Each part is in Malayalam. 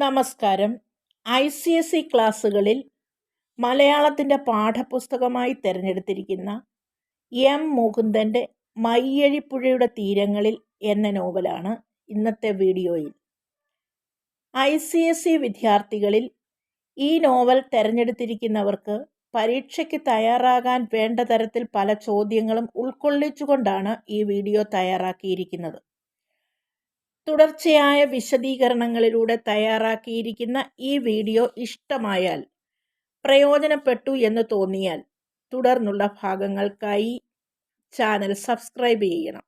നമസ്കാരം. ഐ സി എസ് ഇ ക്ലാസ്സുകളിൽ മലയാളത്തിന്റെ പാഠപുസ്തകമായി തിരഞ്ഞെടുത്തിരിക്കുന്ന എം മുകുന്ദന്റെ മയ്യഴിപ്പുഴയുടെ തീരങ്ങളിൽ എന്ന നോവലാണ് ഇന്നത്തെ വീഡിയോയിൽ. ഐ സി എസ് ഇ വിദ്യാർത്ഥികളിൽ ഈ നോവൽ തിരഞ്ഞെടുത്തിരിക്കുന്നവർക്ക് പരീക്ഷയ്ക്ക് തയ്യാറാകാൻ വേണ്ട തരത്തിൽ പല ചോദ്യങ്ങളും ഉൾക്കൊള്ളിച്ചുകൊണ്ടാണ് ഈ വീഡിയോ തയ്യാറാക്കിയിരിക്കുന്നത്. തുടർച്ചയായ വിശദീകരണങ്ങളിലൂടെ തയ്യാറാക്കിയിരിക്കുന്ന ഈ വീഡിയോ ഇഷ്ടമായാൽ പ്രയോജനപ്പെട്ടു എന്ന് തോന്നിയാൽ തുടർന്നുള്ള ഭാഗങ്ങൾക്കായി ചാനൽ സബ്സ്ക്രൈബ് ചെയ്യണം.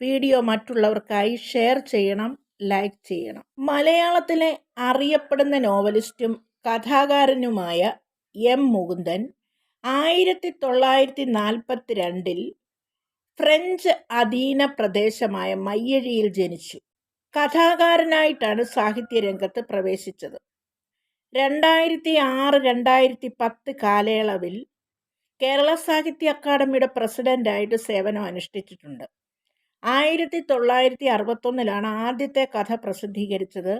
വീഡിയോ മറ്റുള്ളവർക്കായി ഷെയർ ചെയ്യണം ലൈക്ക് ചെയ്യണം. മലയാളത്തിലെ അറിയപ്പെടുന്ന നോവലിസ്റ്റും കഥാകാരനുമായ എം മുകുന്ദൻ ആയിരത്തി തൊള്ളായിരത്തി നാൽപ്പത്തി രണ്ടിൽ ഫ്രഞ്ച് അധീന പ്രദേശമായ മയ്യഴിയിൽ ജനിച്ചു. കഥാകാരനായിട്ടാണ് സാഹിത്യരംഗത്ത് പ്രവേശിച്ചത്. രണ്ടായിരത്തി ആറ് രണ്ടായിരത്തി പത്ത് കാലയളവിൽ കേരള സാഹിത്യ അക്കാദമിയുടെ പ്രസിഡന്റായിട്ട് സേവനം അനുഷ്ഠിച്ചിട്ടുണ്ട്. ആയിരത്തി തൊള്ളായിരത്തി അറുപത്തൊന്നിലാണ് ആദ്യത്തെ കഥ പ്രസിദ്ധീകരിച്ചത്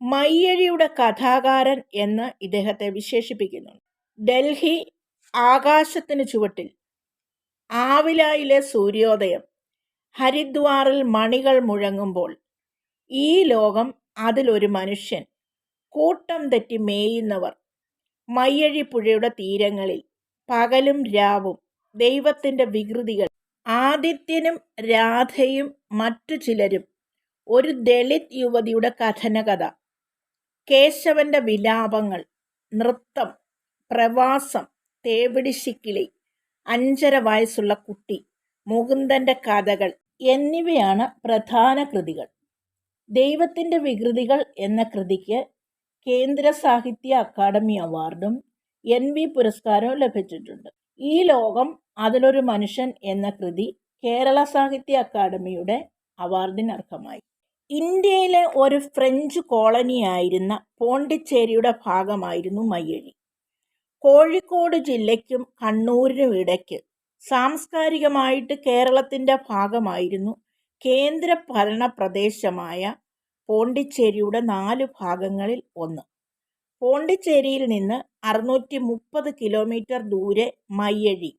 മയ്യഴിയുടെ കഥാകാരൻ എന്ന് ഇദ്ദേഹത്തെ വിശേഷിപ്പിക്കുന്നു ഡൽഹി ആകാശത്തിന് ചുവട്ടിൽ ആവിലായിലെ സൂര്യോദയം ഹരിദ്വാറിൽ മണികൾ മുഴങ്ങുമ്പോൾ ഈ ലോകം അതിലൊരു മനുഷ്യൻ. കൂട്ടം തെറ്റി മേയുന്നവർ. മയ്യഴിപ്പുഴയുടെ തീരങ്ങളിൽ. പകലും രാവും. ദൈവത്തിന്റെ വികൃതികൾ. ആദിത്യനും രാധയും മറ്റു ചിലരും. ഒരു ദളിത് യുവതിയുടെ കഥനകഥ. കേശവന്റെ വിലാപങ്ങൾ. നൃത്തം. പ്രവാസം. തേവിടിശിക്കിളി. അഞ്ചര വയസ്സുള്ള കുട്ടി. മുകുന്ദന്റെ കഥകൾ. എന്നിവയാണ് പ്രധാന കൃതികൾ. ദൈവത്തിന്റെ വികൃതികൾ എന്ന കൃതിക്ക് കേന്ദ്ര സാഹിത്യ അക്കാദമി അവാർഡും എൻ വി പുരസ്കാരവും ലഭിച്ചിട്ടുണ്ട്. ഈ ലോകം അതിലൊരു മനുഷ്യൻ എന്ന കൃതി കേരള സാഹിത്യ അക്കാദമിയുടെ അവാർഡിന് അർഹമായി ഇന്ത്യയിലെ ഒരു ഫ്രഞ്ച് കോളനിയായിരുന്ന പോണ്ടിച്ചേരിയുടെ ഭാഗമായിരുന്നു മയ്യഴി. കോഴിക്കോട് ജില്ലയ്ക്കും കണ്ണൂരിനും ഇടയ്ക്ക് സാംസ്കാരികമായിട്ട് കേരളത്തിന്റെ ഭാഗമായിരുന്നു കേന്ദ്ര ഭരണ പ്രദേശമായ പോണ്ടിച്ചേരിയുടെ നാല് ഭാഗങ്ങളിൽ ഒന്ന്. പോണ്ടിച്ചേരിയിൽ നിന്ന് അറുന്നൂറ്റി മുപ്പത് കിലോമീറ്റർ ദൂരെ മയ്യഴി.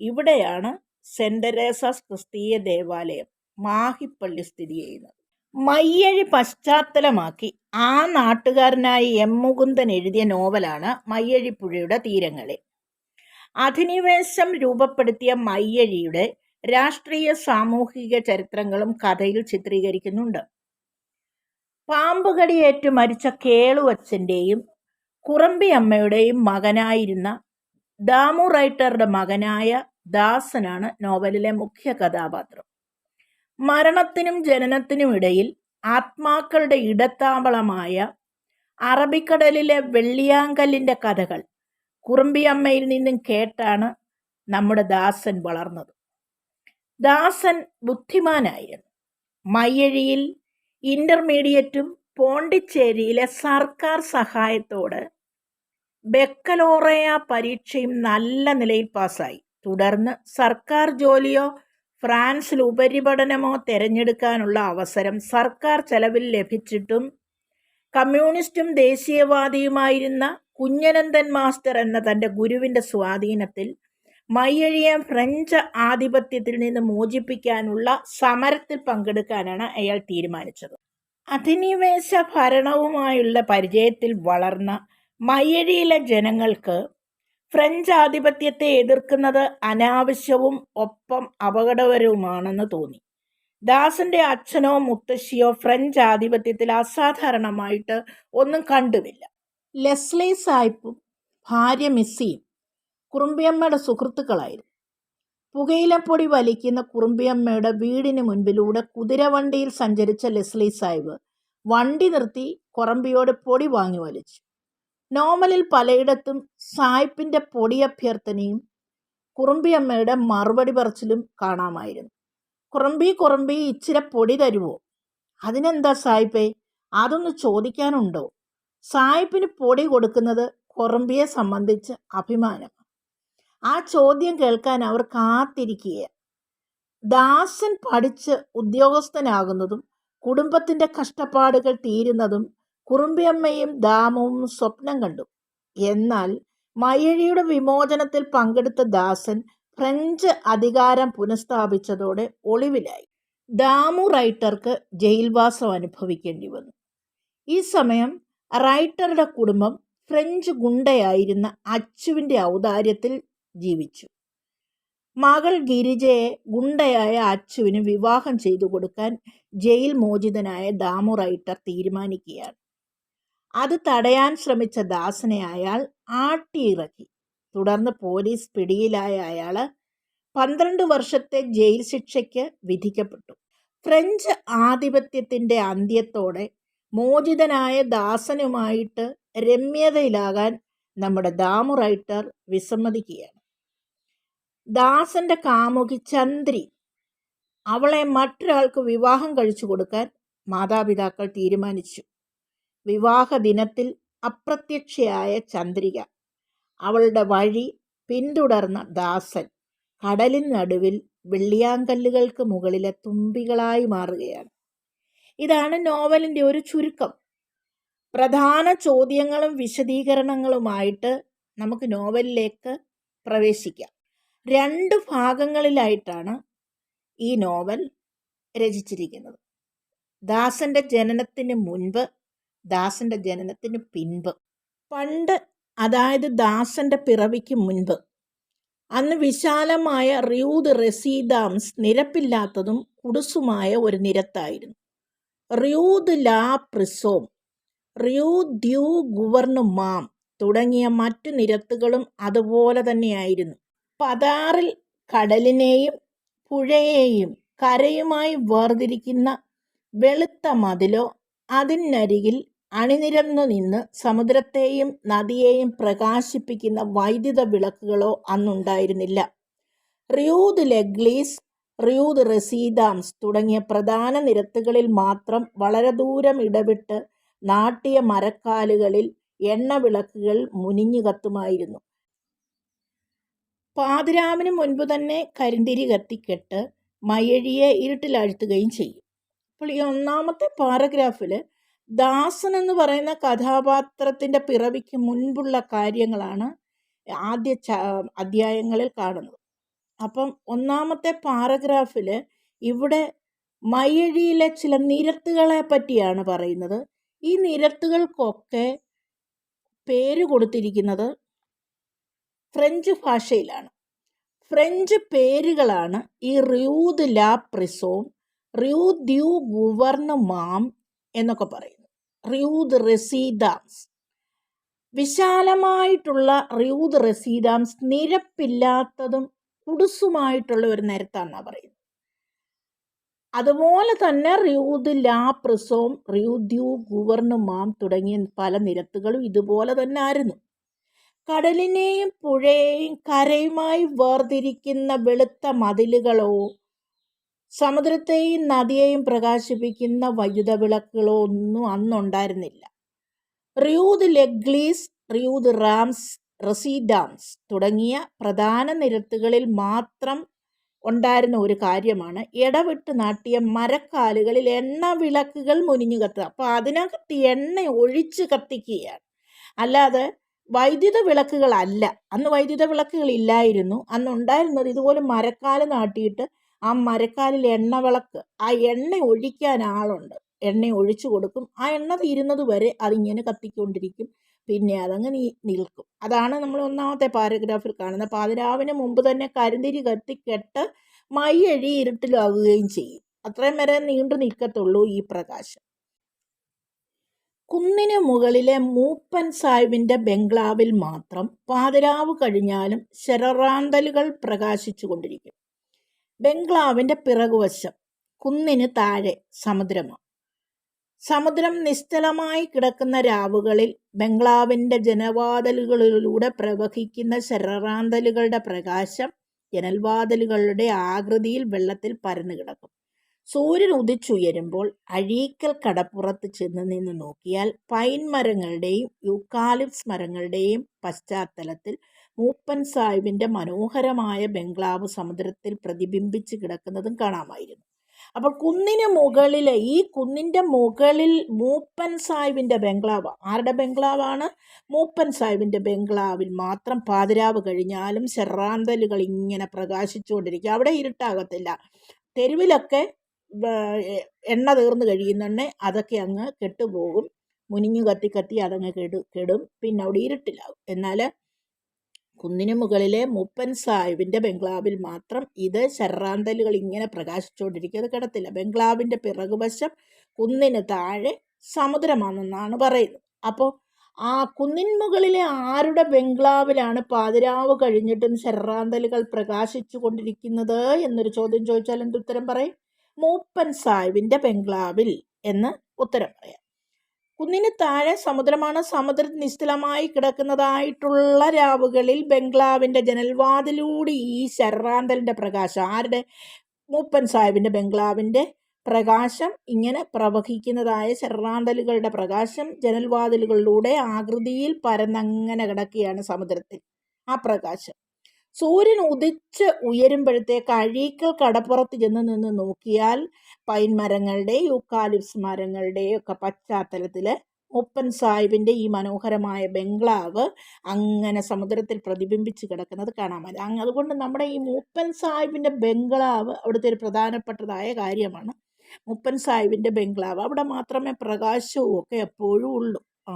ഇവിടെയാണ് സെന്റ് തെരേസാസ് ക്രിസ്തീയ ദേവാലയം മാഹിപ്പള്ളി സ്ഥിതി ചെയ്യുന്നത്. മയ്യഴി പശ്ചാത്തലമാക്കി ആ നാട്ടുകാരനായി എം. മുകുന്ദൻ എഴുതിയ നോവലാണ് മയ്യഴിപ്പുഴയുടെ തീരങ്ങളിൽ അധിനിവേശം രൂപപ്പെടുത്തിയ മയ്യഴിയുടെ രാഷ്ട്രീയ സാമൂഹിക ചരിത്രങ്ങളും കഥയിൽ ചിത്രീകരിക്കുന്നുണ്ട്. പാമ്പുകടിയേറ്റ് മരിച്ച കേളുവച്ചന്റെയും കുറമ്പി അമ്മയുടെയും മകനായിരുന്ന ദാമു റൈറ്ററുടെ മകനായ ദാസനാണ് നോവലിലെ മുഖ്യ കഥാപാത്രം. മരണത്തിനും ജനനത്തിനും ഇടയിൽ ആത്മാക്കളുടെ ഇടത്താവളമായ അറബിക്കടലിലെ വെള്ളിയാങ്കല്ലിന്റെ കഥകൾ കുറുമ്പിയമ്മയിൽ നിന്നും കേട്ടാണ് നമ്മുടെ ദാസൻ വളർന്നത്. ദാസൻ ബുദ്ധിമാനായിരുന്നു. മയ്യഴിയിൽ ഇന്റർമീഡിയറ്റും പോണ്ടിച്ചേരിയിലെ സർക്കാർ സഹായത്തോട് ബെക്കലോറയ പരീക്ഷയും നല്ല നിലയിൽ പാസ്സായി. തുടർന്ന് സർക്കാർ ജോലിയോ ഫ്രാൻസിൽ ഉപരിപഠനമോ തിരഞ്ഞെടുക്കാനുള്ള അവസരം സർക്കാർ ചെലവിൽ ലഭിച്ചിട്ടും കമ്മ്യൂണിസ്റ്റും ദേശീയവാദിയുമായിരുന്ന കുഞ്ഞനന്ദൻ മാസ്റ്റർ എന്ന തന്റെ ഗുരുവിന്റെ സ്വാധീനത്തിൽ മയ്യഴിയെ ഫ്രഞ്ച് ആധിപത്യത്തിൽ നിന്ന് മോചിപ്പിക്കാനുള്ള സമരത്തിൽ പങ്കെടുക്കാനാണ് അയാൾ തീരുമാനിച്ചത്. അധിനിവേശ ഭരണവുമായുള്ള പരിചയത്തിൽ വളർന്ന മയ്യഴിയിലെ ജനങ്ങൾക്ക് ഫ്രഞ്ച് ആധിപത്യത്തെ എതിർക്കുന്നത് അനാവശ്യവും ഒപ്പം അപകടകരവുമാണെന്ന് തോന്നി. ദാസന്റെ അച്ഛനോ മുത്തശ്ശിയോ ഫ്രഞ്ച് ആധിപത്യത്തിൽ അസാധാരണമായിട്ട് ഒന്നും കണ്ടുമില്ല. ലെസ്ലി സായിപ്പും ഭാര്യ മിസ്സിയും കുറുമ്പിയമ്മയുടെ സുഹൃത്തുക്കളായിരുന്നു. പുകയിലപ്പൊടി വലിക്കുന്ന കുറുമ്പിയമ്മയുടെ വീടിന് മുൻപിലൂടെ കുതിരവണ്ടിയിൽ സഞ്ചരിച്ച ലെസ്ലി സാഹിബ് വണ്ടി നിർത്തി കുറമ്പിയോട് പൊടി വാങ്ങി വലിച്ചു. നോമലിൽ പലയിടത്തും സായിപ്പിന്റെ പൊടിയഭ്യർത്ഥനയും കുറുമ്പിയമ്മയുടെ മറുപടി പറച്ചിലും കാണാമായിരുന്നു. കുറമ്പി കുറമ്പി ഇച്ചിരി പൊടി തരുമോ അതിനെന്താ സായിപ്പേ അതൊന്ന് ചോദിക്കാനുണ്ടോ? സായിപ്പിന് പൊടി കൊടുക്കുന്നത് കുറമ്പിയെ സംബന്ധിച്ച് അഭിമാനം. ആ ചോദ്യം കേൾക്കാൻ അവർ കാത്തിരിക്കുക ദാസൻ പഠിച്ച് ഉദ്യോഗസ്ഥനാകുന്നതും കുടുംബത്തിന്റെ കഷ്ടപ്പാടുകൾ തീരുന്നതും കുറുമ്പിയമ്മയും ദാമവും സ്വപ്നം കണ്ടു. എന്നാൽ മയഴിയുടെ വിമോചനത്തിൽ പങ്കെടുത്ത ദാസൻ ഫ്രഞ്ച് അധികാരം പുനഃസ്ഥാപിച്ചതോടെ ഒളിവിലായി. ദാമു റൈറ്റർക്ക് ജയിൽവാസം അനുഭവിക്കേണ്ടി വന്നു. ഈ സമയം റൈറ്ററുടെ കുടുംബം ഫ്രഞ്ച് ഗുണ്ടയായിരുന്ന അച്ചുവിന്റെ ഔദാര്യത്തിൽ ജീവിച്ചു. മകൾ ഗിരിജയെ ഗുണ്ടയായ അച്ചുവിന് വിവാഹം ചെയ്തു കൊടുക്കാൻ ജയിൽ മോചിതനായ ദാമു റൈറ്റർ തീരുമാനിക്കുകയാണ്. അത് തടയാൻ ശ്രമിച്ച ദാസനെ അയാൾ ആട്ടിയിറക്കി. തുടർന്ന് പോലീസ് പിടിയിലായ അയാൾ പന്ത്രണ്ട് വർഷത്തെ ജയിൽ ശിക്ഷയ്ക്ക് വിധിക്കപ്പെട്ടു. ഫ്രഞ്ച് ആധിപത്യത്തിന്റെ അന്ത്യത്തോടെ മോചിതനായ ദാസനുമായിട്ട് രമ്യതയിലാകാൻ നമ്മുടെ ദാമു റൈറ്റർ വിസമ്മതിക്കുകയാണ്. ദാസന്റെ കാമുകി ചന്ദ്രി അവളെ മറ്റൊരാൾക്ക് വിവാഹം കഴിച്ചു കൊടുക്കാൻ മാതാപിതാക്കൾ തീരുമാനിച്ചു. വിവാഹ ദിനത്തിൽ അപ്രത്യക്ഷയായ ചന്ദ്രിക അവളുടെ വഴി പിന്തുടർന്ന ദാസൻ കടലിൻ നടുവിൽ വെള്ളിയാങ്കല്ലുകൾക്ക് മുകളിലെ തുമ്പികളായി മാറുകയാണ്. ഇതാണ് നോവലിന്റെ ഒരു ചുരുക്കം. പ്രധാന ചോദ്യങ്ങളും വിശദീകരണങ്ങളുമായിട്ട് നമുക്ക് നോവലിലേക്ക് പ്രവേശിക്കാം. രണ്ട് ഭാഗങ്ങളിലായിട്ടാണ് ഈ നോവൽ രചിച്ചിരിക്കുന്നത്. ദാസന്റെ ജനനത്തിന് മുൻപ് ദാസന്റെ ജനനത്തിന് പിൻപ്. പണ്ട് അതായത് ദാസന്റെ പിറവിക്ക് മുൻപ് അന്ന് വിശാലമായ റിയൂദ് റെസീദാംസ് നിരപ്പില്ലാത്തതും കുടുസുമായ ഒരു നിരത്തായിരുന്നു. റിയൂദ് ലാ പ്രിസോം റിയൂ ദ്യൂ ഗുവർണു മാം തുടങ്ങിയ മറ്റു നിരത്തുകളും അതുപോലെ തന്നെയായിരുന്നു. പതാറിൽ കടലിനെയും പുഴയെയും കരയുമായി വേർതിരിക്കുന്ന വെളുത്ത മതിലോ അതിനരികിൽ അണിനിരന്നു നിന്ന് സമുദ്രത്തെയും നദിയെയും പ്രകാശിപ്പിക്കുന്ന വൈദ്യുത വിളക്കുകളോ അന്നുണ്ടായിരുന്നില്ല. റിയൂദ് ലെഗ്ലീസ് റിയൂദ് റെസീദാംസ് തുടങ്ങിയ പ്രധാന നിരത്തുകളിൽ മാത്രം വളരെ ദൂരം ഇടവിട്ട് നാട്ടിയ മരക്കാലുകളിൽ എണ്ണവിളക്കുകൾ മുനിഞ്ഞു കത്തുമായിരുന്നു പാതിരാവിന് മുൻപ് തന്നെ കരിന്തിരി കത്തിക്കെട്ട് മയഴിയെ ഇരുട്ടിലാഴ്ത്തുകയും ചെയ്യും. അപ്പോൾ ഈ ഒന്നാമത്തെ പാരഗ്രാഫിൽ ദാസൻ എന്ന് പറയുന്ന കഥാപാത്രത്തിന്റെ പിറവിക്ക് മുൻപുള്ള കാര്യങ്ങളാണ് ആദ്യ അധ്യായങ്ങളിൽ കാണുന്നത്. അപ്പം ഒന്നാമത്തെ പാരഗ്രാഫിൽ ഇവിടെ മയ്യഴിയിലെ ചില നിരത്തുകളെ പറ്റിയാണ് പറയുന്നത്. ഈ നിരത്തുകൾക്കൊക്കെ പേര് കൊടുത്തിരിക്കുന്നത് ഫ്രഞ്ച് ഭാഷയിലാണ്. ഫ്രഞ്ച് പേരുകളാണ് ഈ റിയൂദ് ലാ പ്രിസോം റിയൂദ് ദ്യൂ ഗുവർണ് മാം എന്നൊക്കെ പറയുന്നു റിയൂദ് റെസീദാംസ്. വിശാലമായിട്ടുള്ള റിയൂദ് റെസീദാംസ് നിരപ്പില്ലാത്തതും കുടുസുമായിട്ടുള്ള ഒരു നിരത്താണെന്നാണ് പറയുന്നത്. അതുപോലെ തന്നെ റിയൂദ് ലാ പ്രിസോം റിയൂദ്യൂ ഗുവർണ മാം തുടങ്ങിയ പല നിരത്തുകളും ഇതുപോലെ തന്നെ ആയിരുന്നു. കടലിനെയും പുഴയെയും കരയുമായി വേർതിരിക്കുന്ന വെളുത്ത മതിലുകളോ സമുദ്രത്തെയും നദിയെയും പ്രകാശിപ്പിക്കുന്ന വൈദ്യുത വിളക്കുകളോ ഒന്നും അന്നുണ്ടായിരുന്നില്ല. റിയൂദ് ലെഗ്ലീസ് റിയൂദ് റാംസ് റസീഡാംസ് തുടങ്ങിയ പ്രധാന നിരത്തുകളിൽ മാത്രം ഉണ്ടായിരുന്ന ഒരു കാര്യമാണ് ഇടവിട്ട് നാട്ടിയ മരക്കാലുകളിൽ എണ്ണ വിളക്കുകൾ മുനിഞ്ഞു കത്തുക അപ്പോൾ അതിനകത്ത് എണ്ണ ഒഴിച്ച് കത്തിക്കുകയാണ്. അല്ലാതെ വൈദ്യുത വിളക്കുകളല്ല അന്ന് വൈദ്യുത വിളക്കുകൾ ഇല്ലായിരുന്നു അന്ന് ഉണ്ടായിരുന്നത് ഇതുപോലെ മരക്കാൽ നാട്ടിയിട്ട് ആ മരക്കാലിൽ എണ്ണ വിളക്ക് ആ എണ്ണ ഒഴിക്കാൻ ആളുണ്ട്. എണ്ണ ഒഴിച്ചു കൊടുക്കും. ആ എണ്ണ തീരുന്നത് വരെ അതിങ്ങനെ കത്തിക്കൊണ്ടിരിക്കും. പിന്നെ അതങ്ങ് നീ നിൽക്കും. അതാണ് നമ്മൾ ഒന്നാമത്തെ പാരഗ്രാഫിൽ കാണുന്നത്. പാതിരാവിന് മുമ്പ് തന്നെ കരിന്തിരി കത്തിക്കെട്ട് മയ്യഴി ഇരുട്ടിലാകുകയും ചെയ്യും. അത്രയും വരെ നീണ്ടു നിൽക്കത്തുള്ളൂ ഈ പ്രകാശം. കുന്നിന് മുകളിലെ മൂപ്പൻ സാഹിബിന്റെ ബംഗ്ലാവിൽ മാത്രം പാതിരാവ് കഴിഞ്ഞാലും ശരറാന്തലുകൾ പ്രകാശിച്ചു കൊണ്ടിരിക്കും ബംഗ്ലാവിന്റെ പിറകുവശം കുന്നിന് താഴെ സമുദ്രമാണ്. സമുദ്രം നിശ്ചലമായി കിടക്കുന്ന രാവുകളിൽ ബംഗ്ലാവിന്റെ ജനവാതലുകളിലൂടെ പ്രവഹിക്കുന്ന ശരറാന്തലുകളുടെ പ്രകാശം ജനൽവാതലുകളുടെ ആകൃതിയിൽ വെള്ളത്തിൽ പരന്നു കിടക്കും സൂര്യൻ ഉദിച്ചുയരുമ്പോൾ അഴീക്കൽ കടപ്പുറത്ത് ചെന്ന് നിന്ന് നോക്കിയാൽ പൈൻ മരങ്ങളുടെയും യൂക്കാലിപ്സ് മരങ്ങളുടെയും പശ്ചാത്തലത്തിൽ മൂപ്പൻ സാഹിബിന്റെ മനോഹരമായ ബംഗ്ലാവ് സമുദ്രത്തിൽ പ്രതിബിംബിച്ച് കിടക്കുന്നതും കാണാമായിരുന്നു. അപ്പോൾ കുന്നിന് മുകളിൽ ഈ കുന്നിന്റെ മുകളിൽ മൂപ്പൻ സാഹിബിന്റെ ബംഗ്ലാവ് ആരുടെ ബംഗ്ലാവാണ്? മൂപ്പൻ സാഹിബിന്റെ ബംഗ്ലാവിൽ മാത്രം പാതിരാവ് കഴിഞ്ഞാലും ചെറാന്തലുകൾ ഇങ്ങനെ പ്രകാശിച്ചുകൊണ്ടിരിക്കും. അവിടെ ഇരുട്ടാകത്തില്ല. തെരുവിലൊക്കെ എണ്ണ തീർന്നു കഴിയുന്നെണ്ണ അതൊക്കെ അങ്ങ് കെട്ടുപോകും. മുനിഞ്ഞു കത്തി കത്തി അതങ്ങ് കെടു കെടും. പിന്നെ അവിടെ ഇരുട്ടിലാവും. എന്നാൽ കുന്നിന് മുകളിലെ മുപ്പൻ സാഹിബിന്റെ ബംഗ്ലാവിൽ മാത്രം ഇത് ശരറാന്തലുകൾ ഇങ്ങനെ പ്രകാശിച്ചുകൊണ്ടിരിക്കും. അത് കിടത്തില്ല. ബംഗ്ലാവിന്റെ പിറകുവശം കുന്നിന് താഴെ സമുദ്രമാണെന്നാണ് പറയുന്നത്. അപ്പോൾ ആ കുന്നിൻ മുകളിലെ ആരുടെ ബംഗ്ലാവിലാണ് പാതിരാവ് കഴിഞ്ഞിട്ടും ശരറാന്തലുകൾ പ്രകാശിച്ചു കൊണ്ടിരിക്കുന്നത് എന്നൊരു ചോദ്യം ചോദിച്ചാൽ എന്തുത്തരം പറയും? മൂപ്പൻ സാഹിബിന്റെ ബംഗ്ലാവിൽ എന്ന് ഉത്തരം പറയാം. കുന്നിന് താഴെ സമുദ്രമാണ്. സമുദ്ര നിശ്ചലമായി കിടക്കുന്നതായിട്ടുള്ള രാവുകളിൽ ബംഗ്ലാവിന്റെ ജനൽവാതിലൂടെ ഈ ശരാന്തലിന്റെ പ്രകാശം ആരുടെ? മൂപ്പൻ സാഹിബിന്റെ ബംഗ്ലാവിന്റെ പ്രകാശം ഇങ്ങനെ പ്രവഹിക്കുന്നതായ ശർറാന്തലുകളുടെ പ്രകാശം ജനൽവാതിലുകളിലൂടെ ആകൃതിയിൽ പരന്നങ്ങനെ കിടക്കുകയാണ് സമുദ്രത്തിൽ. ആ പ്രകാശം. സൂര്യൻ ഉദിച്ച് ഉയരുമ്പോഴത്തേക്ക് അഴീക്കൽ കടപ്പുറത്ത് ചെന്ന് നിന്ന് നോക്കിയാൽ പൈൻ മരങ്ങളുടെ യൂക്കാലിപ്സ് മരങ്ങളുടെയും ഒക്കെ പശ്ചാത്തലത്തിൽ മുപ്പൻ സാഹിബിന്റെ ഈ മനോഹരമായ ബംഗ്ലാവ് അങ്ങനെ സമുദ്രത്തിൽ പ്രതിബിംബിച്ച് കിടക്കുന്നത് കാണാൻ പറ്റും. അതുകൊണ്ട് നമ്മുടെ ഈ മൂപ്പൻ സാഹിബിന്റെ ബംഗ്ലാവ് അവിടുത്തെ ഒരു പ്രധാനപ്പെട്ടതായ കാര്യമാണ്. മുപ്പൻ സാഹിബിന്റെ ബംഗ്ലാവ്. അവിടെ മാത്രമേ പ്രകാശവും ഒക്കെ എപ്പോഴും ഉള്ളൂ. ആ.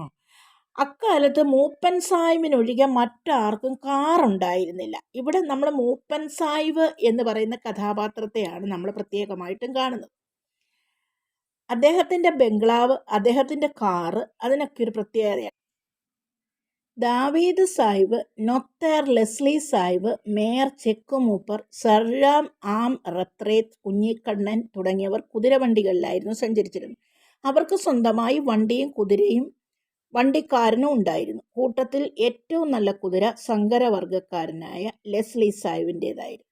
അക്കാലത്ത് മൂപ്പൻ സാഹിബിനൊഴികെ മറ്റാർക്കും കാറുണ്ടായിരുന്നില്ല. ഇവിടെ നമ്മൾ മൂപ്പൻ സായിവ് എന്ന് പറയുന്ന കഥാപാത്രത്തെയാണ് നമ്മൾ പ്രത്യേകമായിട്ടും കാണുന്നത്. അദ്ദേഹത്തിന്റെ ബംഗ്ലാവ് അദ്ദേഹത്തിന്റെ കാറ് അതിനൊക്കെ ഒരു പ്രത്യേകതയാണ്. ദാവീദ് സാഹിബ് നൊത്തേർ ലെസ്ലി സാഹിബ് മേയർ ചെക്കുമൂപ്പർ സർറാം ആം റത്രേത്ത് കുഞ്ഞിക്കണ്ണൻ തുടങ്ങിയവർ കുതിരവണ്ടികളിലായിരുന്നു സഞ്ചരിച്ചിരുന്നത്. അവർക്ക് സ്വന്തമായി വണ്ടിയും കുതിരയും വണ്ടിക്കാരനും ഉണ്ടായിരുന്നു. കൂട്ടത്തിൽ ഏറ്റവും നല്ല കുതിര സങ്കരവർഗക്കാരനായ ലെസ്ലി സാഹിബിന്റെതായിരുന്നു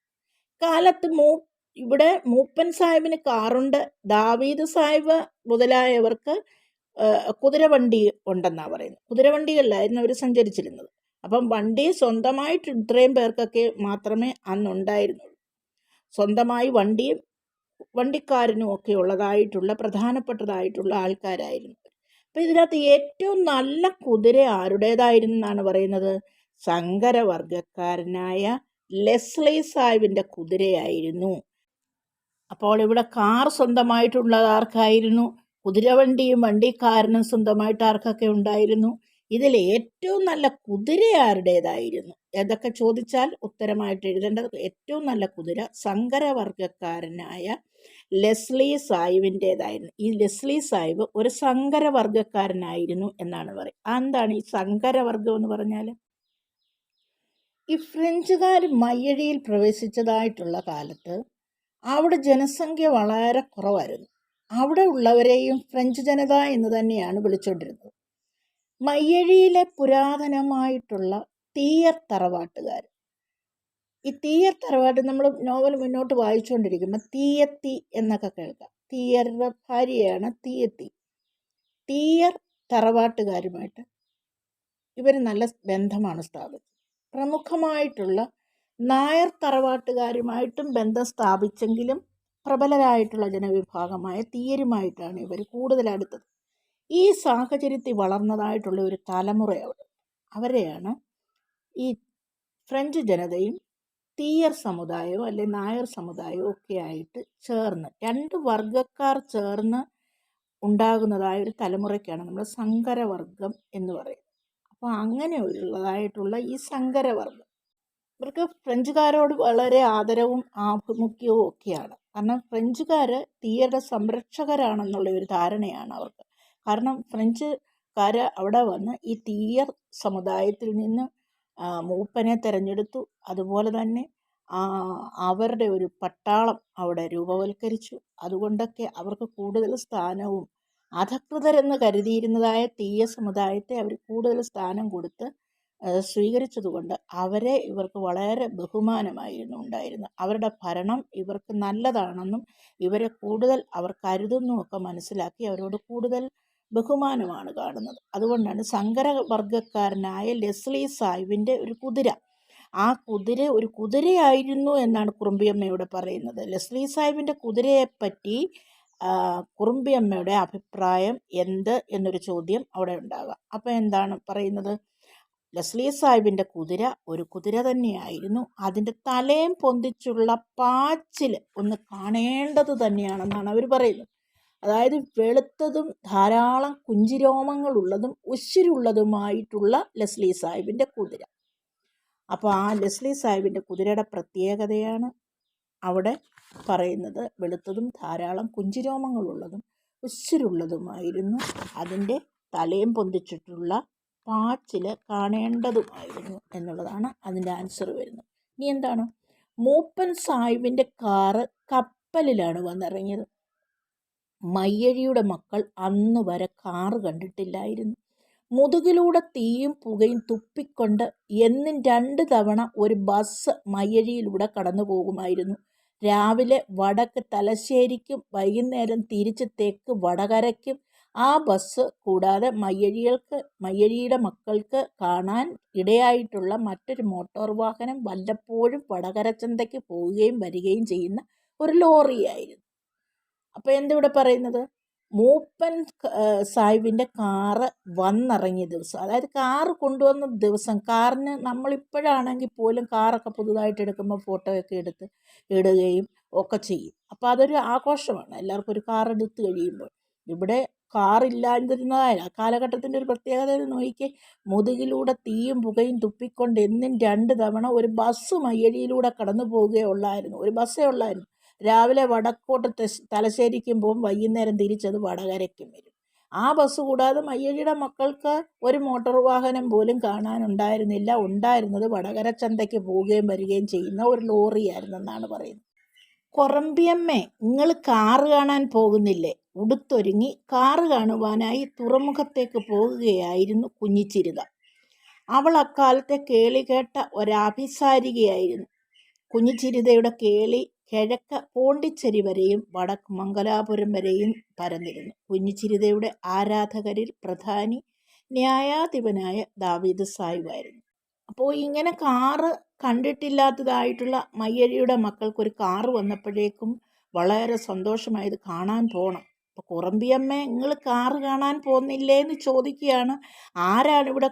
കാലത്ത് മൂ ഇവിടെ മൂപ്പൻ സാഹിബിന് കാറുണ്ട്. ദാവീദ് സാഹിബ് മുതലായവർക്ക് കുതിരവണ്ടി ഉണ്ടെന്നാണ് പറയുന്നത്. കുതിരവണ്ടികളിലായിരുന്നു അവർ സഞ്ചരിച്ചിരുന്നത്. അപ്പം വണ്ടി സ്വന്തമായിട്ട് ഇത്രയും പേർക്കൊക്കെ മാത്രമേ അന്നുണ്ടായിരുന്നുള്ളൂ. സ്വന്തമായി വണ്ടിയും വണ്ടിക്കാരനും ഒക്കെ ഉള്ളതായിട്ടുള്ള പ്രധാനപ്പെട്ടതായിട്ടുള്ള ആൾക്കാരായിരുന്നു അപ്പം ഇതിനകത്ത് ഏറ്റവും നല്ല കുതിര ആരുടേതായിരുന്നു എന്നാണ് പറയുന്നത്? സങ്കരവർഗക്കാരനായ ലെസ്ലി സാഹിബിന്റെ കുതിരയായിരുന്നു. അപ്പോൾ ഇവിടെ കാർ സ്വന്തമായിട്ടുള്ളത് ആർക്കായിരുന്നു? കുതിരവണ്ടിയും വണ്ടിക്കാരനും സ്വന്തമായിട്ട് ആർക്കൊക്കെ ഉണ്ടായിരുന്നു? ഇതിൽ ഏറ്റവും നല്ല കുതിര ആരുടേതായിരുന്നു? ഏതൊക്കെ ചോദിച്ചാൽ ഉത്തരമായിട്ട് എഴുതേണ്ടത് ഏറ്റവും നല്ല കുതിര സങ്കരവർഗക്കാരനായ ലെസ്ലി സായിബിന്റെതായിരുന്നു ഈ ലെസ്ലി സാഹിബ് ഒരു സങ്കരവർഗക്കാരനായിരുന്നു എന്നാണ് പറയുക. എന്താണ് ഈ സങ്കരവർഗം എന്ന് പറഞ്ഞാൽ ഈ ഫ്രഞ്ചുകാർ മയ്യഴിയിൽ പ്രവേശിച്ചതായിട്ടുള്ള കാലത്ത് അവിടെ ജനസംഖ്യ വളരെ കുറവായിരുന്നു. അവിടെ ഉള്ളവരെയും ഫ്രഞ്ച് ജനത എന്ന് തന്നെയാണ് വിളിച്ചുകൊണ്ടിരുന്നത് മയ്യഴിയിലെ പുരാതനമായിട്ടുള്ള തീയർ തറവാട്ടുകാർ. ഈ തീയർ തറവാട്ട് നമ്മൾ നോവൽ മുന്നോട്ട് വായിച്ചുകൊണ്ടിരിക്കുമ്പോൾ തീയത്തി എന്നൊക്കെ കേൾക്കാം. തീയറുടെ ഭാര്യയാണ് തീയത്തി. തീയർ തറവാട്ടുകാരുമായിട്ട് ഇവർ നല്ല ബന്ധമാണ് സ്ഥാപിച്ചത്. പ്രമുഖമായിട്ടുള്ള നായർ തറവാട്ടുകാരുമായിട്ടും ബന്ധം സ്ഥാപിച്ചെങ്കിലും പ്രബലരായിട്ടുള്ള ജനവിഭാഗമായ തീയരുമായിട്ടാണ് ഇവർ കൂടുതൽ അടുത്തത്. ഈ സാഹചര്യത്തിൽ വളർന്നതായിട്ടുള്ള ഒരു തലമുറയാണ് അവരെയാണ് ഈ ഫ്രഞ്ച് ജനതയും തീയർ സമുദായവും അല്ലെ നായർ സമുദായവും ഒക്കെ ആയിട്ട് ചേർന്ന് രണ്ട് വർഗക്കാർ ചേർന്ന് ഉണ്ടാകുന്നതായ ഒരു തലമുറയ്ക്കാണ് നമ്മൾ സങ്കരവർഗം എന്ന് പറയുന്നത്. അപ്പോൾ അങ്ങനെ ഉള്ളതായിട്ടുള്ള ഈ സങ്കരവർഗം ഇവർക്ക് ഫ്രഞ്ചുകാരോട് വളരെ ആദരവും ആഭിമുഖ്യവും ഒക്കെയാണ്. കാരണം ഫ്രഞ്ചുകാർ തീയരുടെ സംരക്ഷകരാണെന്നുള്ള ഒരു ധാരണയാണ് അവർക്ക്. കാരണം ഫ്രഞ്ചുകാർ അവിടെ വന്ന് ഈ തീയർ സമുദായത്തിൽ നിന്ന് മൂപ്പനെ തിരഞ്ഞെടുത്തു. അതുപോലെ തന്നെ അവരുടെ ഒരു പട്ടാളം അവിടെ രൂപവൽക്കരിച്ചു. അതുകൊണ്ടൊക്കെ അവർക്ക് കൂടുതൽ സ്ഥാനവും അധകൃതരെന്ന് കരുതിയിരുന്നതായ തീയ സമുദായത്തെ അവർ കൂടുതൽ സ്ഥാനം കൊടുത്ത് സ്വീകരിച്ചതുകൊണ്ട് അവരെ ഇവർക്ക് വളരെ ബഹുമാനമായിരുന്നു ഉണ്ടായിരുന്നത്. അവരുടെ ഭരണം ഇവർക്ക് നല്ലതാണെന്നും ഇവരെ കൂടുതൽ അവർ കരുതുന്നുമൊക്കെ മനസ്സിലാക്കി അവരോട് കൂടുതൽ ബഹുമാനമാണ് കാണുന്നത്. അതുകൊണ്ടാണ് സങ്കരവർഗക്കാരനായ ലെസ്ലി സാഹിബിന്റെ ഒരു കുതിര. ആ കുതിര ഒരു കുതിരയായിരുന്നു എന്നാണ് കുറുമ്പിയമ്മയോട് പറയുന്നത്. ലെസ്ലി സാഹിബിന്റെ കുതിരയെപ്പറ്റി കുറുമ്പിയമ്മയുടെ അഭിപ്രായം എന്ത് എന്നൊരു ചോദ്യം അവിടെ ഉണ്ടാകാം. അപ്പോൾ എന്താണ് പറയുന്നത്? ലസ്ലി സാഹിബിന്റെ കുതിര ഒരു കുതിര തന്നെയായിരുന്നു. അതിന്റെ തലയും പൊന്തിച്ചുള്ള പാച്ചിൽ ഒന്ന് കാണേണ്ടത് തന്നെയാണെന്നാണ് അവർ പറയുന്നത്. അതായത് വെളുത്തതും ധാരാളം കുഞ്ചിരോമങ്ങളുള്ളതും ഉശിരുള്ളതുമായിട്ടുള്ള ലസ്ലി സാഹിബിന്റെ കുതിര. അപ്പോൾ ആ ലസ്ലി സാഹിബിന്റെ കുതിരയുടെ പ്രത്യേകതയാണ് അവിടെ പറയുന്നത്. വെളുത്തതും ധാരാളം കുഞ്ചിരോമങ്ങളുള്ളതും ഉശിരുള്ളതുമായിരുന്നു. അതിന്റെ തലയും പൊന്തിച്ചിട്ടുള്ള പാച്ചിൽ കാണേണ്ടതുമായിരുന്നു എന്നുള്ളതാണ് അതിന്റെ ആൻസർ വരുന്നത്. ഇനി എന്താണ്? മൂപ്പൻ സാഹിബിന്റെ കാറ് കപ്പലിലാണ് വന്നിറങ്ങിയത്. മയ്യഴിയുടെ മക്കൾ അന്ന് വരെ കാറ് കണ്ടിട്ടില്ലായിരുന്നു. മുതുകിലൂടെ തീയും പുകയും തുപ്പിക്കൊണ്ട് എന്നും രണ്ട് തവണ ഒരു ബസ് മയ്യഴിയിലൂടെ കടന്നു പോകുമായിരുന്നു. രാവിലെ വടക്ക് തലശ്ശേരിക്കും വൈകുന്നേരം തിരിച്ച് തെക്ക് വടകരയ്ക്കും ആ ബസ് കൂടാതെ മയ്യഴികൾക്ക് മയ്യഴിയുടെ മക്കൾക്ക് കാണാൻ ഇടയായിട്ടുള്ള മറ്റൊരു മോട്ടോർ വാഹനം വല്ലപ്പോഴും വടകര ചന്തയ്ക്ക് പോവുകയും വരികയും ചെയ്യുന്ന ഒരു ലോറിയായിരുന്നു. അപ്പോൾ എന്തിവിടെ പറയുന്നത്? മൂപ്പൻ സാഹിബിന്റെ കാറ് വന്നിറങ്ങിയ ദിവസം അതായത് കാറ് കൊണ്ടുവന്ന ദിവസം കാറിന് നമ്മളിപ്പോഴാണെങ്കിൽ പോലും കാറൊക്കെ പുതുതായിട്ട് എടുക്കുമ്പോൾ ഫോട്ടോയൊക്കെ എടുത്ത് ഇടുകയും ഒക്കെ ചെയ്യും. അപ്പോൾ അതൊരു ആഘോഷമാണ്. എല്ലാവർക്കും ഒരു കാർ എടുത്ത് കഴിയുമ്പോൾ. ഇവിടെ കാറില്ലാതിരുന്നതായ കാലഘട്ടത്തിന്റെ ഒരു പ്രത്യേകത നോക്കി മുതുകിലൂടെ തീയും പുകയും തുപ്പിക്കൊണ്ട് എന്നും രണ്ട് തവണ ഒരു ബസ് മയ്യഴിയിലൂടെ കടന്നു പോവുകയുള്ളായിരുന്നു ഒരു ബസ്സേ ഉള്ളായിരുന്നു. രാവിലെ വടക്കോട്ട് തലശ്ശേരിക്കും പോകും വൈകുന്നേരം തിരിച്ചത് വടകരയ്ക്കും വരും. ആ ബസ് കൂടാതെ മയ്യഴിയുടെ മക്കൾക്ക് ഒരു മോട്ടോർ വാഹനം പോലും കാണാനുണ്ടായിരുന്നില്ല. ഉണ്ടായിരുന്നത് വടകര ചന്തയ്ക്ക് പോവുകയും വരികയും ചെയ്യുന്ന ഒരു ലോറിയായിരുന്നെന്നാണ് പറയുന്നത്. കൊറമ്പിയമ്മേ നിങ്ങൾ കാറ് കാണാൻ പോകുന്നില്ലേ? ഉടുത്തൊരുങ്ങി കാറ് കാണുവാനായി തുറമുഖത്തേക്ക് പോകുകയായിരുന്നു കുഞ്ഞിച്ചിരുത. അവൾ അക്കാലത്തെ കേളി കേട്ട ഒരാഭിസാരികയായിരുന്നു. കുഞ്ഞിച്ചിരിതയുടെ കേളി കിഴക്ക് പോണ്ടിച്ചേരി വരെയും വടക്ക് മംഗലാപുരം വരെയും പരന്നിരുന്നു. കുഞ്ഞിച്ചിരിതയുടെ ആരാധകരിൽ പ്രധാനി ന്യായാധിപനായ ദാവീദ് സാഹിബായിരുന്നു അപ്പോൾ ഇങ്ങനെ കാറ് കണ്ടിട്ടില്ലാത്തതായിട്ടുള്ള മയ്യഴിയുടെ മക്കൾക്കൊരു കാറ് വന്നപ്പോഴേക്കും വളരെ സന്തോഷമായത് കാണാൻ പോകണം അപ്പോൾ കുറമ്പിയമ്മ നിങ്ങൾ കാറ് കാണാൻ പോകുന്നില്ലേ എന്ന് ചോദിക്കുകയാണ് ആരാണ് ഇവിടെ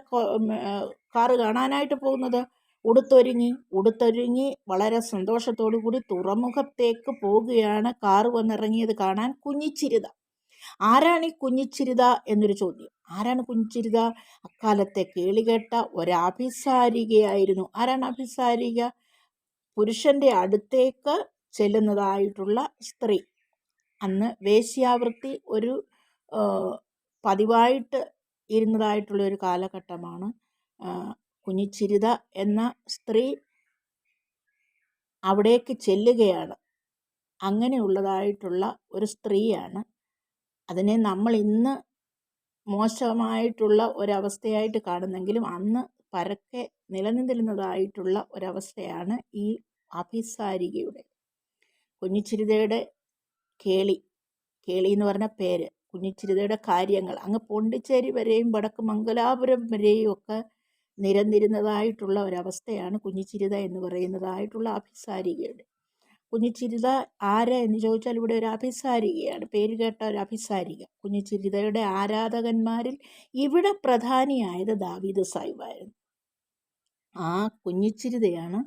കാറ് കാണാനായിട്ട് പോകുന്നത്? ഉടുത്തൊരുങ്ങി ഉടുത്തൊരുങ്ങി വളരെ സന്തോഷത്തോടു കൂടി തുറമുഖത്തേക്ക് പോവുകയാണ് കാറ് വന്നിറങ്ങിയത് കാണാൻ കുഞ്ഞിച്ചിരിത. ആരാണ് ഈ കുഞ്ഞിച്ചിരിത എന്നൊരു ചോദ്യം. ആരാണ് കുഞ്ഞിച്ചിരിത? അക്കാലത്തെ കേളികേട്ട ഒരഭിസാരികയായിരുന്നു. ആരാണ് അഭിസാരിക? പുരുഷന്റെ അടുത്തേക്ക് ചെല്ലുന്നതായിട്ടുള്ള സ്ത്രീ. അന്ന് വേശ്യാവൃത്തി ഒരു പതിവായിട്ട് ഇരുന്നതായിട്ടുള്ള ഒരു കാലഘട്ടമാണ് കുഞ്ഞിച്ചിരിത എന്ന സ്ത്രീ അവിടേക്ക് ചെല്ലുകയാണ്. അങ്ങനെയുള്ളതായിട്ടുള്ള ഒരു സ്ത്രീയാണ്. അതിനെ നമ്മൾ ഇന്ന് മോശമായിട്ടുള്ള ഒരവസ്ഥയായിട്ട് കാണുന്നെങ്കിലും അന്ന് പരക്കെ നിലനിന്നിരുന്നതായിട്ടുള്ള ഒരവസ്ഥയാണ് ഈ അഭിസാരികയുടെ. കുഞ്ഞിച്ചിരിതയുടെ കേളി കേളി എന്ന് പറഞ്ഞ പേര് കുഞ്ഞിച്ചിരിതയുടെ കാര്യങ്ങൾ. അങ്ങ് പോണ്ടിച്ചേരി വരെയും വടക്ക് മംഗലാപുരം വരെയും ഒക്കെ നിരന്നിരുന്നതായിട്ടുള്ള ഒരവസ്ഥയാണ് കുഞ്ഞിച്ചിരിത എന്ന് പറയുന്നതായിട്ടുള്ള അഭിസാരികയുടെ. കുഞ്ഞിച്ചിരിത ആര് എന്ന് ചോദിച്ചാൽ ഇവിടെ ഒരു അഭിസാരികയാണ്. പേര് കേട്ട ഒരു അഭിസാരിക. കുഞ്ഞിച്ചിരിതയുടെ ആരാധകന്മാരിൽ ഇവിടെ പ്രധാനിയായത് ദാവീദ് സാഹിബായിരുന്നു. ആ കുഞ്ഞിച്ചിരിതയാണ്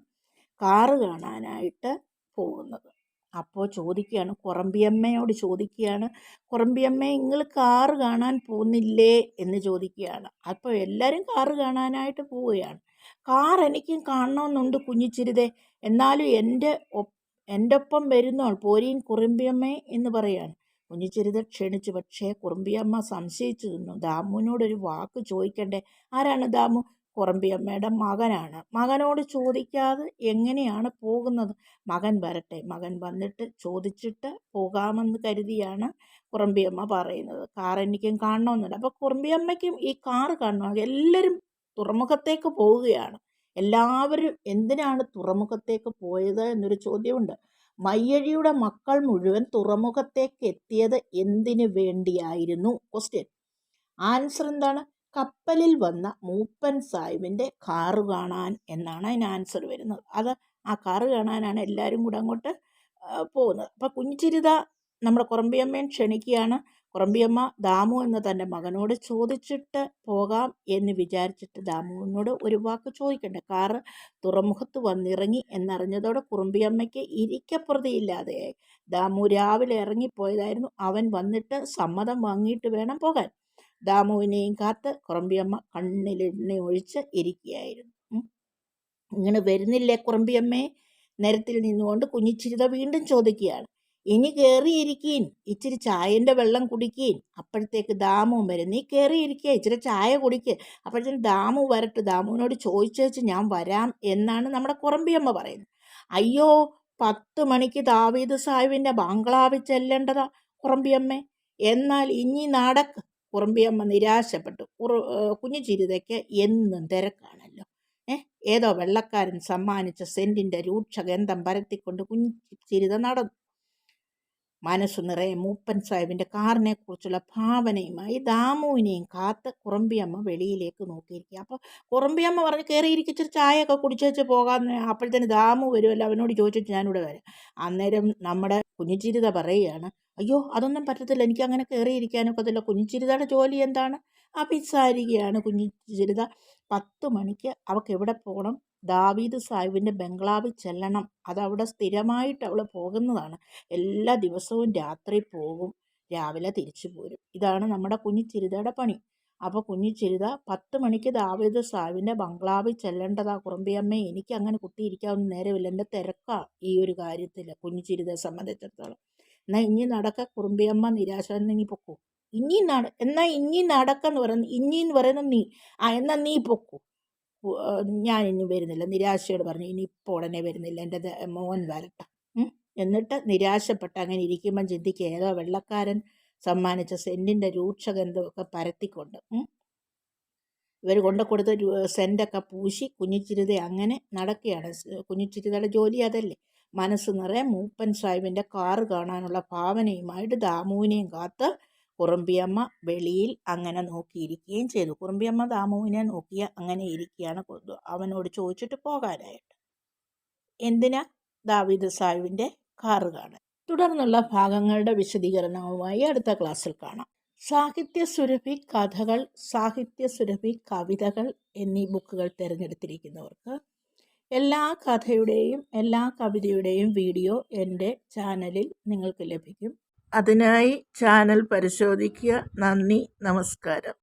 കാറ് കാണാനായിട്ട് പോകുന്നത്. അപ്പോൾ ചോദിക്കുകയാണ് കുറമ്പിയമ്മയോട് ചോദിക്കുകയാണ് കുറമ്പിയമ്മ നിങ്ങൾ കാറ് കാണാൻ പോകുന്നില്ലേ എന്ന് ചോദിക്കുകയാണ് അപ്പോൾ എല്ലാവരും കാറ് കാണാനായിട്ട് പോവുകയാണ്. കാർ എനിക്കും കാണണമെന്നുണ്ട് കുഞ്ഞിച്ചിരുതേ. എന്നാലും എന്റെ എന്റെ ഒപ്പം വരുന്നോൾ പോരീൻ കുറുമ്പിയമ്മേ എന്ന് പറയാണ്. കുഞ്ഞിച്ചിരുത ക്ഷണിച്ചു. പക്ഷേ കുറുമ്പിയമ്മ സംശയിച്ചു നിന്നു ദാമുവിനോടൊരു വാക്ക് ചോദിക്കണ്ടേ? ആരാണ് ദാമു? കുറമ്പിയമ്മയുടെ മകനാണ്. മകനോട് ചോദിക്കാതെ എങ്ങനെയാണ് പോകുന്നത്? മകൻ വരട്ടെ. മകൻ വന്നിട്ട് ചോദിച്ചിട്ട് പോകാമെന്ന് കരുതിയാണ് കുറമ്പിയമ്മ പറയുന്നത്. കാർ എനിക്കും കാണണമെന്നുണ്ട് അപ്പോൾ കുറമ്പിയമ്മയ്ക്കും ഈ കാർ കാണണം. എല്ലാവരും തുറമുഖത്തേക്ക് പോവുകയാണ്. എല്ലാവരും എന്തിനാണ് തുറമുഖത്തേക്ക് പോയത് എന്നൊരു ചോദ്യമുണ്ട്. മയ്യഴിയുടെ മക്കൾ മുഴുവൻ തുറമുഖത്തേക്ക് എത്തിയത് എന്തിനു വേണ്ടിയായിരുന്നു? ക്വസ്റ്റ്യൻ ആൻസർ എന്താണ്? കപ്പലിൽ വന്ന മൂപ്പൻ സാഹിബിന്റെ കാറ് കാണാൻ എന്നാണ് അതിന് ആൻസർ വരുന്നത്. അത് ആ കാറ് കാണാനാണ് എല്ലാവരും കൂടെ അങ്ങോട്ട് പോകുന്നത്. അപ്പോൾ കുഞ്ഞിച്ചിരിത നമ്മുടെ കുറമ്പിയമ്മയും ക്ഷണിക്കുകയാണ്. കുറമ്പിയമ്മ ദാമു എന്ന തന്റെ മകനോട് ചോദിച്ചിട്ട് പോകാം എന്ന് വിചാരിച്ചിട്ട് ദാമുവിനോട് ഒരു വാക്ക് ചോദിക്കണ്ടേ? കാറ് തുറമുഖത്ത് വന്നിറങ്ങി എന്നറിഞ്ഞതോടെ കുറുമ്പിയമ്മയ്ക്ക് ഇരിക്കപ്രതിയില്ലാതെയായി ദാമു രാവിലെ ഇറങ്ങിപ്പോയതായിരുന്നു. അവൻ വന്നിട്ട് സമ്മതം വാങ്ങിയിട്ട് വേണം പോകാൻ. ദാമുവിനെയും കാത്ത് കുറമ്പിയമ്മ കണ്ണിലെണ്ണ ഒഴിച്ച് ഇരിക്കുകയായിരുന്നു. ഇങ്ങനെ വരുന്നില്ലേ കുറമ്പിയമ്മേ? നിരത്തിൽ നിന്നുകൊണ്ട് കുഞ്ഞിച്ചിരിത വീണ്ടും ചോദിക്കുകയാണ്. ഇനി കയറിയിരിക്കീൻ ഇച്ചിരി ചായന്റെ വെള്ളം കുടിക്കീൻ. അപ്പോഴത്തേക്ക് ദാമുവും വരും നീ കയറിയിരിക്കുക ഇച്ചിരി ചായ കുടിക്കുക അപ്പോഴത്തേക്ക് ദാമു വരട്ടെ ദാമുവിനോട് ചോദിച്ചു ഞാൻ വരാം എന്നാണ് നമ്മുടെ കുറമ്പിയമ്മ പറയുന്നത്. അയ്യോ പത്ത് മണിക്ക് ദാവീദ് സാഹിബിന്റെ ബംഗ്ലാവിൽ ചെല്ലേണ്ടതാ കുറമ്പിയമ്മേ. എന്നാൽ ഇനി നടക്ക് കുറമ്പിയമ്മ നിരാശപ്പെട്ടു. കുഞ്ഞു ചിരിതയ്ക്ക് എന്നും തിരക്കാണല്ലോ. ഏഹ് ഏതോ വെള്ളക്കാരൻ സമ്മാനിച്ച സെന്റിന്റെ രൂക്ഷഗന്ധം പരത്തിക്കൊണ്ട് കുഞ്ഞു ചിരിത നടന്നു. മനസ്സു നിറയെ മൂപ്പൻ സാഹിബിന്റെ കാറിനെക്കുറിച്ചുള്ള ഭാവനയുമായി ദാമുവിനെയും കാത്ത് കുറമ്പിയമ്മ വെളിയിലേക്ക് നോക്കിയിരിക്കുക. അപ്പോൾ കുറമ്പിയമ്മ പറഞ്ഞ് കയറിയിരിക്കിച്ചിട്ട് ചായയൊക്കെ കുടിച്ചേച്ച് പോകാമെന്ന് അപ്പോഴത്തേന് ദാമു വരുമല്ലോ അവനോട് ചോദിച്ചിട്ട് ഞാനിവിടെ വരാം. അന്നേരം നമ്മുടെ കുഞ്ഞുചിരിത പറയുകയാണ് അയ്യോ അതൊന്നും പറ്റത്തില്ല. എനിക്ക് അങ്ങനെ കയറിയിരിക്കാനൊക്കത്തില്ല കുഞ്ഞിച്ചിരിതയുടെ ജോലി എന്താണ്? ആ അഭിസാരികയാണ് കുഞ്ഞിച്ചിരിത. പത്ത് മണിക്ക് അവൾക്ക് എവിടെ പോകണം ദാവീദ് സാഹിബിന്റെ ബംഗ്ലാവിൽ ചെല്ലണം. അതവിടെ സ്ഥിരമായിട്ട് അവൾ പോകുന്നതാണ്. എല്ലാ ദിവസവും രാത്രി പോകും. രാവിലെ തിരിച്ചു പോരും. ഇതാണ് നമ്മുടെ കുഞ്ഞിച്ചിരിതയുടെ പണി. അപ്പോൾ കുഞ്ഞിച്ചിരിത പത്ത് മണിക്ക് ദാവീദ് സാഹിബിന്റെ ബംഗ്ലാവിൽ ചെല്ലേണ്ടതാ കുറുമ്പിയമ്മ. എനിക്ക് അങ്ങനെ കുത്തിയിരിക്കാവുന്ന നേരമില്ല. എന്റെ തിരക്കാണ് ഈ ഒരു കാര്യത്തിൽ കുഞ്ഞിച്ചിരിതയെ സംബന്ധിച്ചിടത്തോളം. എന്നാൽ ഇനി നടക്ക കുറുമ്പിയമ്മ നിരാശ നീ പൊക്കൂ. ഇനി നട എന്നാ ഇനി നടക്കെന്ന് പറയുന്ന ഇനി എന്ന് പറയുന്ന നീ ആ എന്നാ നീ പൊക്കൂ. ഞാൻ ഇനി വരുന്നില്ല. നിരാശയോട് പറഞ്ഞു ഇനി ഇപ്പോൾ ഉടനെ വരുന്നില്ല എന്റെ മോൻ വരട്ടെ. എന്നിട്ട് നിരാശപ്പെട്ട് അങ്ങനെ ഇരിക്കുമ്പം ചിന്തിക്കുക ഏതോ വെള്ളക്കാരൻ സമ്മാനിച്ച സെന്റിന്റെ രൂക്ഷഗന്ധമൊക്കെ പരത്തിക്കൊണ്ട് ഇവർ കൊണ്ടു കൊടുത്ത സെന്റൊക്കെ പൂശി കുഞ്ഞിച്ചിരുത അങ്ങനെ നടക്കുകയാണ്. കുഞ്ഞിച്ചിരുതയുടെ ജോലി അതല്ലേ? മനസ്സ് നിറയെ മൂപ്പൻ സാഹിബിന്റെ കാറ് കാണാനുള്ള ഭാവനയുമായിട്ട് ദാമുവിനെയും കാത്ത് കുറുമ്പിയമ്മ വെളിയിൽ അങ്ങനെ നോക്കിയിരിക്കുകയും ചെയ്തു. കുറുമ്പിയമ്മ ദാമുവിനെ നോക്കിയ അങ്ങനെ ഇരിക്കുകയാണ് അവനോട് ചോദിച്ചിട്ട് പോകാനായിട്ട്. എന്തിനാ ദാവീദ് സാഹിബിന്റെ കാറ് കാണാൻ? തുടർന്നുള്ള ഭാഗങ്ങളുടെ വിശദീകരണവുമായി അടുത്ത ക്ലാസ്സിൽ കാണാം. സാഹിത്യ സുരഭി കഥകൾ സാഹിത്യ സുരഭി കവിതകൾ എന്നീ ബുക്കുകൾ തിരഞ്ഞെടുത്തിരിക്കുന്നവർക്ക് എല്ലാ കഥയുടെയും എല്ലാ കവിതയുടെയും വീഡിയോ എന്റെ ചാനലിൽ നിങ്ങൾക്ക് ലഭിക്കും. അതിനായി ചാനൽ പരിശോധിക്കുക. നന്ദി. നമസ്കാരം.